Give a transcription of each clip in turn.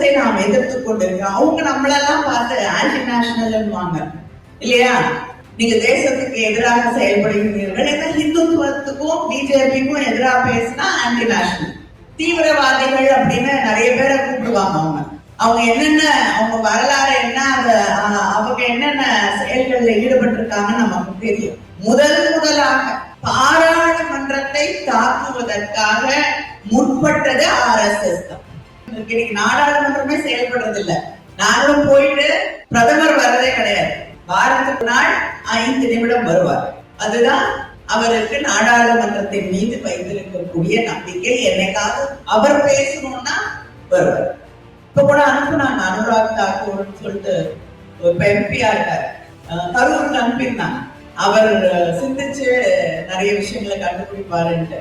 சமூகத்தை நாம் எதிர்த்து கொண்டிருக்கிறோம். அவங்க நம்மளெல்லாம் பார்த்து ஆன்டி நேஷனல்வாங்க இல்லையா? நீங்க தேசத்துக்கு எதிராக செயல்படுகிறீர்கள். இந்த ஹிந்துத்துவத்துக்கும் பிஜேபிக்கும் எதிராக பேசினா ஆன்டி நேஷனல் தீவிரவாதிகள் அப்படின்னு நிறைய பேரை கூப்பிடுவாங்க அவங்க. அவங்க என்னென்ன அவங்க வரலாறு என்ன அது அவங்க என்னென்ன செயல்களில் ஈடுபட்டிருக்காங்கன்னு நமக்கு தெரியும். முதல் முதலாக பாராளுமன்றத்தை தாக்குவதற்காக முற்பட்டது ஆர்எஸ்எஸ் தான். இன்னைக்கு நாடாளுமன்றமே செயல்படுறது இல்ல நாங்களும் போயிட்டு பிரதமர் வர்றதே கிடையாது. வாரத்துக்கு நாள் ஐந்து நிமிடம் வருவார். அதுதான் அவருக்கு நாடாளுமன்றத்தின் மீது வைத்திருக்கக்கூடிய நம்பிக்கை. என்னைக்காவது அவர் பேசணும்னா வருவார். இப்ப கூட அனுப்புனாங்க அனுராக் தாக்கூர்னு சொல்லிட்டு ஒரு எம்பியா இருக்காரு. கரூர் கரூருக்கு அனுப்பியிருந்தாங்க அவர் சிந்திச்சு நிறைய விஷயங்களை கண்டுபிடிப்பாருன்ட்டு.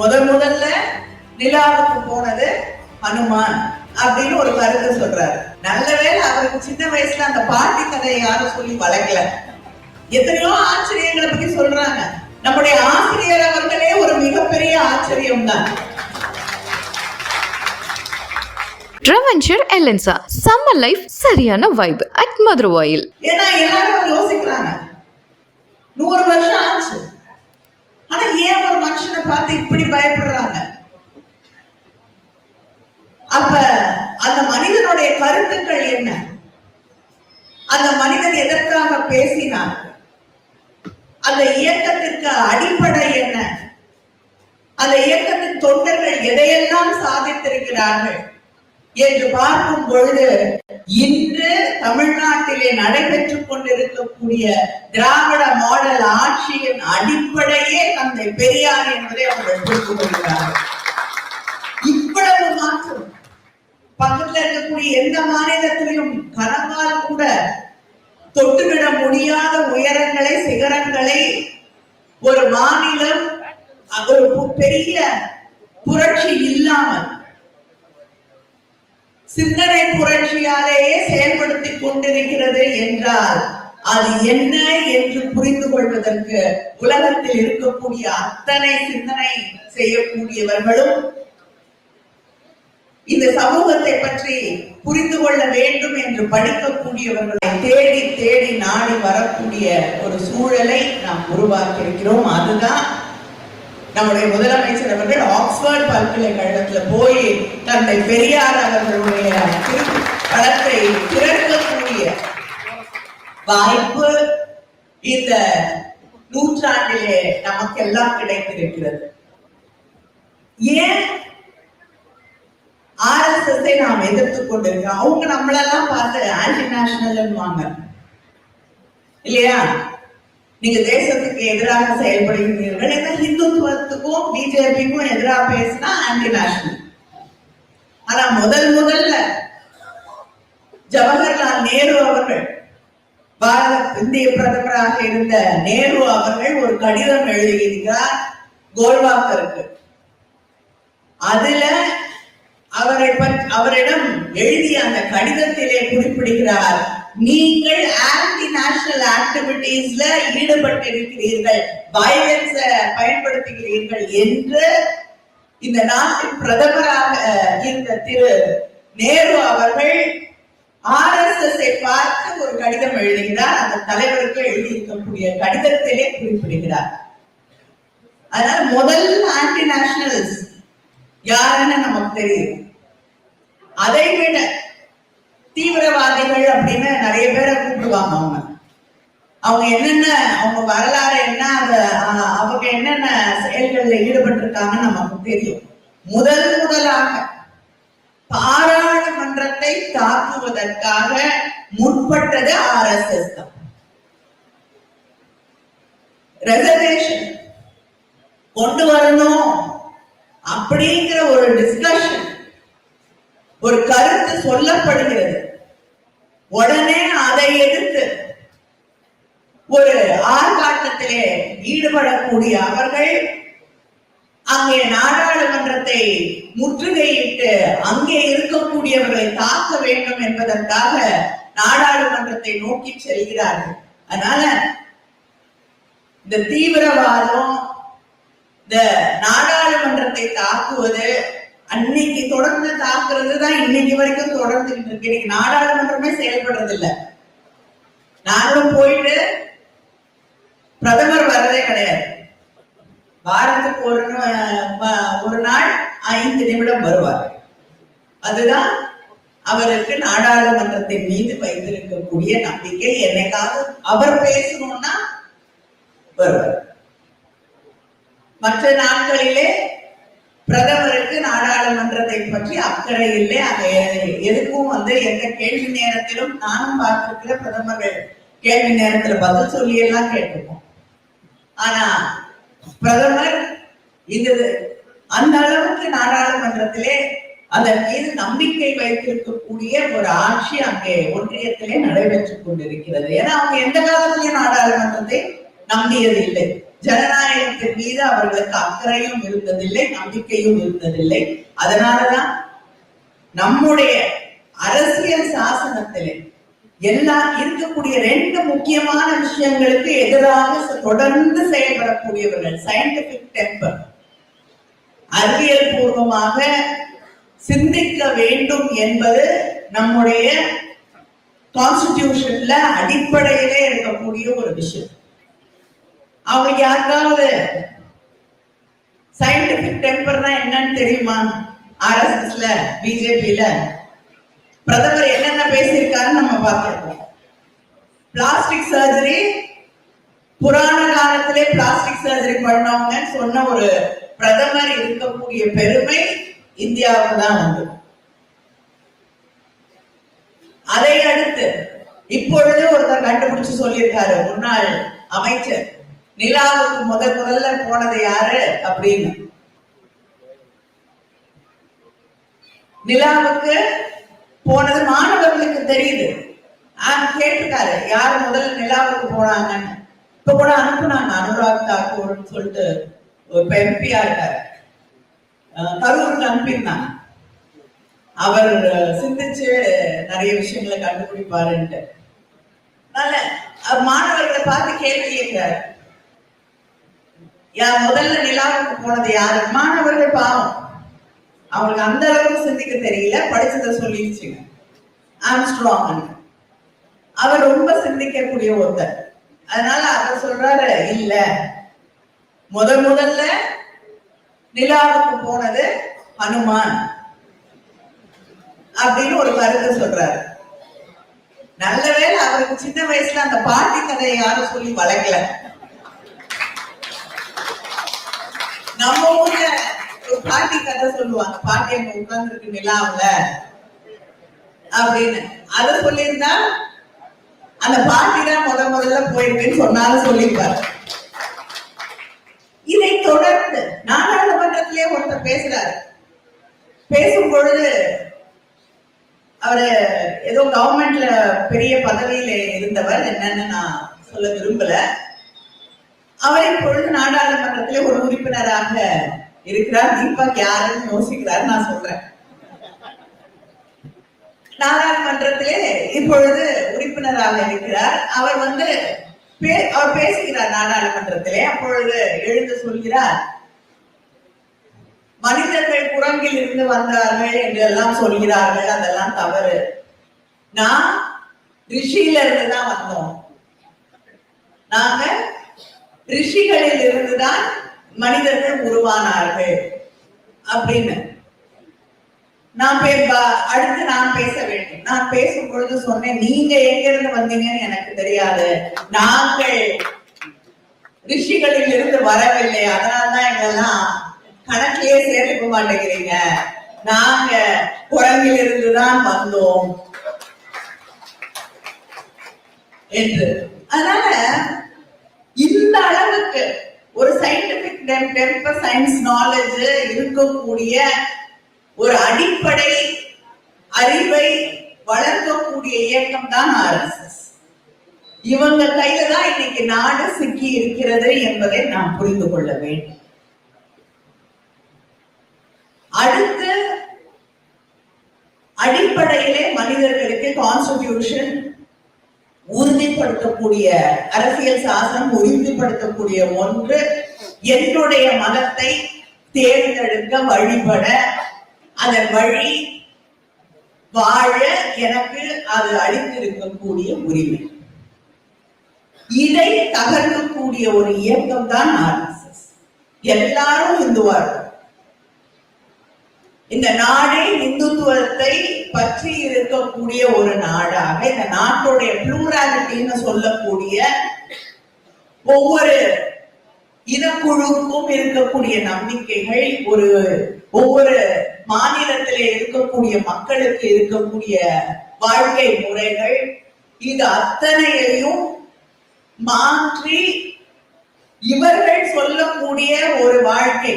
முதல் முதல்ல நிலாவுக்கு போனது ஹனுமான் அப்படின்னு ஒரு கருத்து சொல்றாரு. நல்ல வேளை அவருக்கு சின்ன வயசுல அந்த பாட்டி கதையை யாரும் சொல்லி வளர்க்கல. எத்தனையோ ஆச்சரியங்களை பத்தி சொல்றாங்க. நம்முடைய ஆசிரியர் அவர்களே ஒரு மிகப்பெரிய ஆச்சரியம் தான். Travancher Elensa சம்மர் லைஃப் சரியான வைப் அட் மதுரவாயில் ஏன்னா எல்லாரும் யோசிக்கிறாங்க. நூறு வருஷம் ஆச்சு. ஆனா ஏன் ஒரு மனுஷனை பார்த்து இப்படி பயப்படுறாங்க? அப்ப அந்த மனிதனுடைய கருத்துக்கள் என்ன? அந்த மனிதன் எதற்காக பேசினார் அந்த இயக்கத்திற்கு அடிப்படை என்ன? அந்த இயக்கத்தின் தொண்டர்கள் எதையெல்லாம் சாதித்திருக்கிறார்கள் என்று பார்க்கும் பொழுது இன்று தமிழ்நாட்டிலே நடைபெற்றுக் கொண்டிருக்கக்கூடிய திராவிட மாடல் ஆட்சியின் அடிப்படையே தந்தை பெரியார் என்பதை அவர்கள் புரிந்து கொள்கிறார்கள். இவ்வளவு மாற்றம். பக்கத்துல இருக்கக்கூடிய எந்த மாநிலத்திலும் கனவால் கூட தொட்டுவிட முடியாத உயரங்களை சிகரங்களை ஒரு மாநிலம் ஒரு பெரிய புரட்சி இல்லாமல் சிந்தனை புரட்சியாலேயே செயல்படுத்தி கொண்டிருக்கிறது என்றால் அது என்ன என்று புரிந்து கொள்வதற்கு உலகத்தில் இருக்கக்கூடிய அத்தனை சிந்தனை செய்யக்கூடியவர்களும் இந்த சமூகத்தை பற்றி புரிந்து கொள்ள வேண்டும் என்று படிக்கக்கூடியவர்களை தேடி தேடி நாடி வரக்கூடிய ஒரு சூழலை நாம் உருவாக்கி இருக்கிறோம் அதுதான் நம்முடைய முதலமைச்சர் அவர்கள் ஆக்ஸ்போர்ட் பல்கலைக்கழகத்துல போய் தந்தை பெரியார் அவர்களுடைய பலத்தை படத்தை திறக்கக்கூடிய வாய்ப்பு இந்த நூற்றாண்டிலே நமக்கெல்லாம் கிடைத்திருக்கிறது. ஏன் ஆர்எஸ்எஸ் நாம் எதிர்த்து கொண்டிருக்கிறோம். அவங்க நம்மளெல்லாம் பார்த்து ஆன்டி நேஷனல்வாங்க இல்லையா? நீங்க தேசத்துக்கு எதிராக செயல்படுகிறீர்கள். ஏன்னா ஹிந்துத்துவத்துக்கும் பிஜேபிக்கும் எதிராக பேசினா ஆன்டி நேஷனல் ஆனா முதல் முதல்ல ஜவஹர்லால் நேரு அவர்கள் பாரத இந்திய பிரதமராக இருந்த நேரு அவர்கள் ஒரு கடிதம் எழுதியிருக்கிறார் கோல்வாக்கருக்கு. அதுல அவரை பற்றி அவரிடம் எழுதிய அந்த கடிதத்திலே குறிப்பிடுகிறார் நீங்கள் ஆன்டி நேஷனல் ஆக்டிவிட்டீஸ்ல ஈடுபட்டிருக்கிறீர்கள் வயலன்ஸ பயன்படுத்துகிறீர்கள் என்று இந்த நாட்டின் பிரதமராக இருந்த திரு நேரு அவர்கள் ஆர்எஸ்எஸ் பார்த்து ஒரு கடிதம் எழுதுகிறார். அந்த தலைவருக்கு எழுதியிருக்கக்கூடிய கடிதத்திலே குறிப்பிடுகிறார். அதனால் முதல் ஆன்டி நேஷனலிஸ்ட் யாருன்னு நமக்கு தெரியும். அதை விட தீவிரவாதிகள் அப்படின்னு நிறைய பேரை கூப்பிடுவாங்க அவங்க. அவங்க என்னென்ன அவங்க வரலாறு என்ன அது அவங்க என்னென்ன செயல்களில் ஈடுபட்டிருக்காங்கன்னு நமக்கு தெரியும். முதல் முதலாக பாராளுமன்றத்தை தாக்குவதற்காக முற்பட்டது ஆர்எஸ்எஸ் தான். ரெசர்வேஷன் கொண்டு வரணும். அப்படிங்கிற ஒரு டிஸ்கஷன் ஒரு கருத்து சொல்லப்படுகிறது. உடனே அதை எதிர்த்து ஒரு ஆர்ப்பாட்டத்திலே ஈடுபடக்கூடிய அவர்கள் அங்கே நாடாளுமன்றத்தை முற்றுகையிட்டு அங்கே இருக்கக்கூடியவர்களை தாக்க வேண்டும் என்பதற்காக நாடாளுமன்றத்தை நோக்கி செல்கிறார்கள். அதனால இந்த தீவிரவாதம் இந்த நாடாளுமன்றத்தை தாக்குவது அன்னைக்கு தொடர்ந்து தாக்குறது தான் இன்னைக்கு வரைக்கும் தொடர்ந்து இருக்கு. இன்னைக்கு நாடாளுமன்றமே செயல்படுறது இல்ல நாங்களும் போயிட்டு பிரதமர் வர்றதே கிடையாது. வாரத்துக்கு ஒரு ஒரு நாள் ஐந்து நிமிடம் வருவார். அதுதான் அவருக்கு நாடாளுமன்றத்தின் மீது வைத்திருக்கக்கூடிய நம்பிக்கை. என்னைக்காவது அவர் பேசணும்னா வருவார். மற்ற நாட்களிலே பிரதமருக்கு நாடாளுமன்றத்தை பற்றி அக்கறை இல்லை. அது எதுக்கும் வந்து எந்த கேள்வி நேரத்திலும் நானும் பார்த்திருக்கிற பிரதமர்கள் கேள்வி நேரத்துல பதில் சொல்லி எல்லாம் கேட்டிருக்கோம். ஆனா பிரதமர் இது அந்த அளவுக்கு நாடாளுமன்றத்திலே அதன் மீது நம்பிக்கை வைத்திருக்கக்கூடிய ஒரு ஆட்சி அங்கே ஒன்றியத்திலே நடைபெற்றுக் கொண்டிருக்கிறது. ஏன்னா அவங்க எந்த காலத்திலையும் நாடாளுமன்றத்தை நம்பியது இல்லை ஜனநாயகத்தின் மீது அவர்களுக்கு அக்கறையும் இருந்ததில்லை நம்பிக்கையும் இருந்ததில்லை. அதனாலதான் நம்முடைய அரசியல் சாசனத்திலே எல்லா இருக்கக்கூடிய ரெண்டு முக்கியமான விஷயங்களுக்கு எதிராக தொடர்ந்து செயல்படக்கூடியவர்கள் சயின்டிபிக் டெம்பர் அறிவியல் பூர்வமாக சிந்திக்க வேண்டும் என்பது நம்முடைய கான்ஸ்டிடியூஷன்ல அடிப்படையிலே இருக்கக்கூடிய ஒரு விஷயம். அவங்க யாருக்காவது சயின்டிபிக் டெம்பர்னா என்னன்னு தெரியுமா? ஆர்எஸ்எஸ்ல பிஜேபியில பிரதமர் என்னென்ன பேசியிருக்காருன்னு நம்ம பார்த்துருக்கோம். பிளாஸ்டிக் சர்ஜரி புராண காலத்திலே பிளாஸ்டிக் சர்ஜரி பண்ணவங்க சொன்ன ஒரு பிரதமர் இருக்கக்கூடிய பெருமை இந்தியாவுக்கு தான் வந்து. அதை அடுத்து இப்பொழுது ஒருத்தர் கண்டுபிடிச்சு சொல்லியிருக்காரு. முன்னாள் அமைச்சர். நிலாவுக்கு முதல் முதல்ல போனது யாரு? அப்படின்னு. நிலாவுக்கு போனது மாணவர்களுக்கு தெரியுது. ஆனா கேட்டிருக்காரு. யார் முதல்ல நிலாவுக்கு போனாங்கன்னு. இப்ப கூட அனுப்புனாங்க அனுராக் தாக்கூர்னு சொல்லிட்டு ஒரு எம்பியா இருக்காரு. கரூருக்கு அனுப்பியிருந்தாங்க. அவர் சிந்திச்சு நிறைய விஷயங்களை கண்டுபிடிப்பாருன்ட்டு. அதனால மாணவர்களை பார்த்து கேள்வி கேட்கிறாரு. யா முதல்ல நிலாவுக்கு போனது யாரு? மாணவர்கள் பாவம். அவங்களுக்கு அந்த அளவுக்கு சிந்திக்க தெரியல படிச்சதை சொல்லிடுச்சுங்க ஆம்ஸ்ட்ராங் அவர் ரொம்ப சிந்திக்கக்கூடிய ஒருத்தர். அதனால அவர் சொல்றாரு இல்ல. முத முதல்ல நிலாவுக்கு போனது ஹனுமான். அப்படின்னு ஒரு கருத்து சொல்றாரு. நல்ல வேளை அவருக்கு சின்ன வயசுல அந்த பாட்டி கதையை யாரும் சொல்லி வளர்க்கல நம்ம ஊர்ல ஒரு பாட்டி கதை சொல்லுவாங்க. பாட்டி அங்க உட்கார்ந்துருக்கு நிலாவில. அப்படின்னு. அத சொல்லியிருந்தா அந்த பாட்டி தான் முத முதல்ல போயிருக்குன்னு சொன்னாலும் சொல்லியிருப்பாரு. இதை தொடர்ந்து நாடாளுமன்றத்திலே ஒருத்தர் பேசுறாரு. பேசும் பொழுது அவரு ஏதோ கவர்மெண்ட்ல பெரிய பதவியில இருந்தவர். என்னன்னு நான் சொல்ல விரும்பல. அவர் இப்பொழுது நாடாளுமன்றத்திலே ஒரு உறுப்பினராக இருக்கிறார். தீபக் யாருன்னு யோசிக்கிறார் நான் சொல்றேன். நாடாளுமன்றத்திலே இப்பொழுது உறுப்பினராக இருக்கிறார். அவர் வந்து பே- அவர் பேசுகிறார் நாடாளுமன்றத்திலே. அப்பொழுது எழுந்து சொல்கிறார் மனிதர்கள் குரங்கில் இருந்து வந்தார்கள் என்று எல்லாம் சொல்கிறார்கள். அதெல்லாம் தவறு. நான் ரிஷியில இருந்து தான் வந்தோம். நாங்க ரிஷிகளில் இருந்துதான் மனிதர்கள் உருவானார்கள் அப்படின்னு. நான் பே அடுத்து நான் பேச வேண்டும். நான் பேசும் பொழுது சொன்னேன் நீங்க எங்க இருந்து வந்தீங்கன்னு எனக்கு தெரியாது. நாங்கள் ரிஷிகளில் இருந்து வரவில்லை அதனாலதான் எங்கெல்லாம் கணக்கிலேயே சேர்த்துக்க மாட்டேங்கிறீங்க. நாங்க குரங்கில் இருந்துதான் வந்தோம். என்று. அதனால இந்த அளவுக்கு ஒரு சயின்டிபிக் டெம்பர் சயின்ஸ் நாலேஜ் இருக்கக்கூடிய ஒரு அடிப்படை அறிவை வளர்க்கக்கூடிய இயக்கம் தான் ஆர்எஸ்எஸ் இவங்க கையில தான் இன்னைக்கு நாடு சிக்கி இருக்கிறது என்பதை நாம் புரிந்து கொள்ள வேண்டும். அடுத்து அடிப்படையிலே மனிதர்களுக்கு கான்ஸ்டிடியூஷன் உறுதிப்படுத்தக்கூடிய அரசியல் சாசனம் உறுதிப்படுத்தக்கூடிய ஒன்று என்னுடைய மதத்தை தேர்ந்தெடுக்க வழிபட அதன் வழி வாழ எனக்கு அது அளித்திருக்கக்கூடிய உரிமை. இதை தகர்க்கக்கூடிய ஒரு இயக்கம் தான் ஆர்எஸ்எஸ் எல்லாரும் இந்துவார்கள். இந்த நாடே இந்துத்துவத்தை இருக்கக்கூடிய ஒரு நாடாக இந்த நாட்டுடைய புளூராலிட்டின்னு சொல்லக்கூடிய ஒவ்வொரு இனக்குழுக்கும் இருக்கக்கூடிய நம்பிக்கைகள் ஒரு ஒவ்வொரு மாநிலத்திலே இருக்கக்கூடிய மக்களுக்கு இருக்கக்கூடிய வாழ்க்கை முறைகள் இது அத்தனையையும் மாற்றி இவர்கள் சொல்லக்கூடிய ஒரு வாழ்க்கை.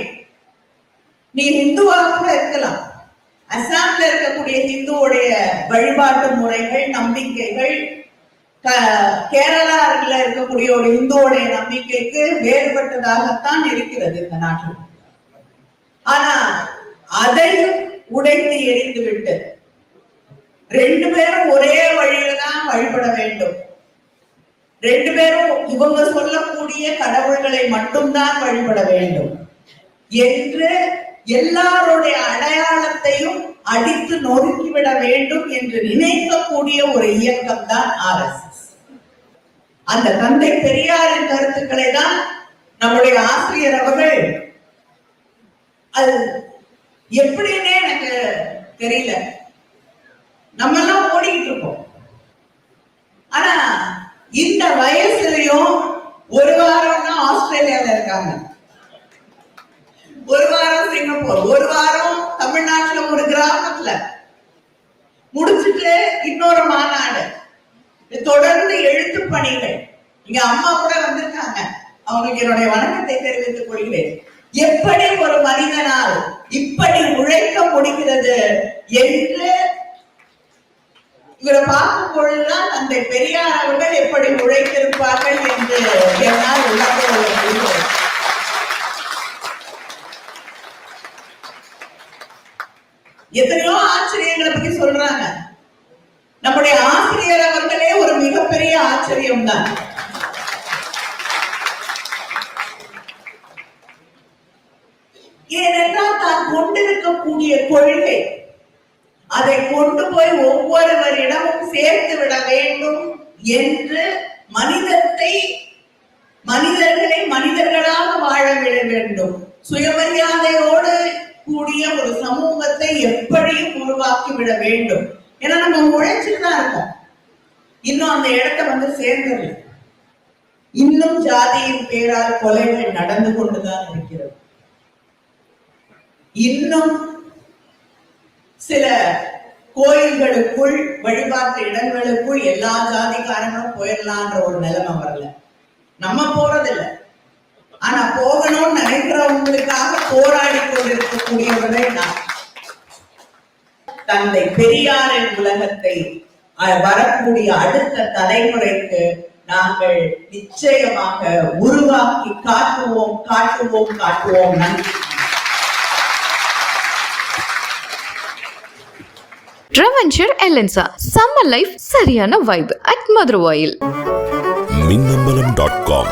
நீ இந்துவாக கூட இருக்கலாம். அசாம்ல இருக்கக்கூடிய இந்துவுடைய வழிபாட்டு முறைகள் நம்பிக்கைகள் கேரளாவில் இருக்கக்கூடிய ஒரு இந்துவோடைய நம்பிக்கைக்கு வேறுபட்டதாகத்தான் இருக்கிறது இந்த நாட்டில். ஆனா அதையும் உடைத்து எரிந்து விட்டு ரெண்டு பேரும் ஒரே வழியில தான் வழிபட வேண்டும். ரெண்டு பேரும் இவங்க சொல்லக்கூடிய கடவுள்களை மட்டும்தான் வழிபட வேண்டும். என்று எல்லாருடைய அடையாளத்தையும் அடித்து நொறுக்கிவிட வேண்டும் என்று நினைக்கக்கூடிய ஒரு இயக்கம் தான் ஆர்எஸ்எஸ் அந்த தந்தை பெரியாரின் கருத்துக்களை தான் நம்முடைய ஆசிரியர் அவர்கள் அது எப்படின்னே எனக்கு தெரியல. நம்ம எல்லாம் ஓடிக்கிட்டு இருக்கோம். ஆனா இந்த வயசுலயும் ஒரு வாரம் தான் ஆஸ்திரேலியால இருக்காங்க. ஒரு வாரம் சிங்கப்பூர் ஒரு வாரம் தமிழ்நாட்டுல ஒரு கிராமத்துல. முடிச்சுட்டு இன்னொரு மாநாடு. தொடர்ந்து எழுத்து பணிகள். இங்க அம்மா கூட வந்திருக்காங்க. அவங்களுக்கு என்னுடைய வணக்கத்தை தெரிவித்துக் கொள்கிறேன். எப்படி ஒரு மனிதனால் இப்படி உழைக்க முடிகிறது என்று இவரை பார்க்கும் பொழுதுதான் தந்தை பெரியார் அவர்கள் எப்படி உழைத்திருப்பார்கள் என்று என்னால் உள்ளது கொள்ள முடிகிறது எத்தனையோ ஆச்சரியங்களை பத்தி சொல்றாங்க. நம்முடைய ஆசிரியர் அவர்களே ஒரு மிகப்பெரிய ஆச்சரியம் தான். ஏனென்றால் தான் கொண்டிருக்கக்கூடிய கொள்கை அதை கொண்டு போய் ஒவ்வொருவரிடமும் சேர்த்து விட வேண்டும் என்று மனிதத்தை மனிதர்களை மனிதர்களாக வாழ விட வேண்டும். சுயமரியாதையோடு கூடிய ஒரு சமூகத்தை எப்படியும் உருவாக்கி விட வேண்டும். ஏன்னா நம்ம உழைச்சிட்டு தான் இருக்கோம். இன்னும் அந்த இடத்த வந்து சேர்ந்துடல இன்னும் ஜாதியின் பேரால் கொலைகள் நடந்து கொண்டுதான் இருக்கிறது. இன்னும் சில கோயில்களுக்குள் வழிபாட்டு இடங்களுக்குள் எல்லா ஜாதிக்காரங்களும் போயிடலான்ற ஒரு நிலைமை வரல. நம்ம போறதில்லை. ஆனா போகணும்னு நினைக்கிறவங்களுக்காக போராடி கொண்டிருக்கக்கூடியவர்கள் நான் தந்தை பெரியாரின் உலகத்தை வரக்கூடிய அடுத்த தலைமுறைக்கு நாங்கள் நிச்சயமாக உருவாக்கி காட்டுவோம் காட்டுவோம் காட்டுவோம். நன்றி. Elensa Summer Life சரியான vibe at Maduravoyal Minnambalam dot com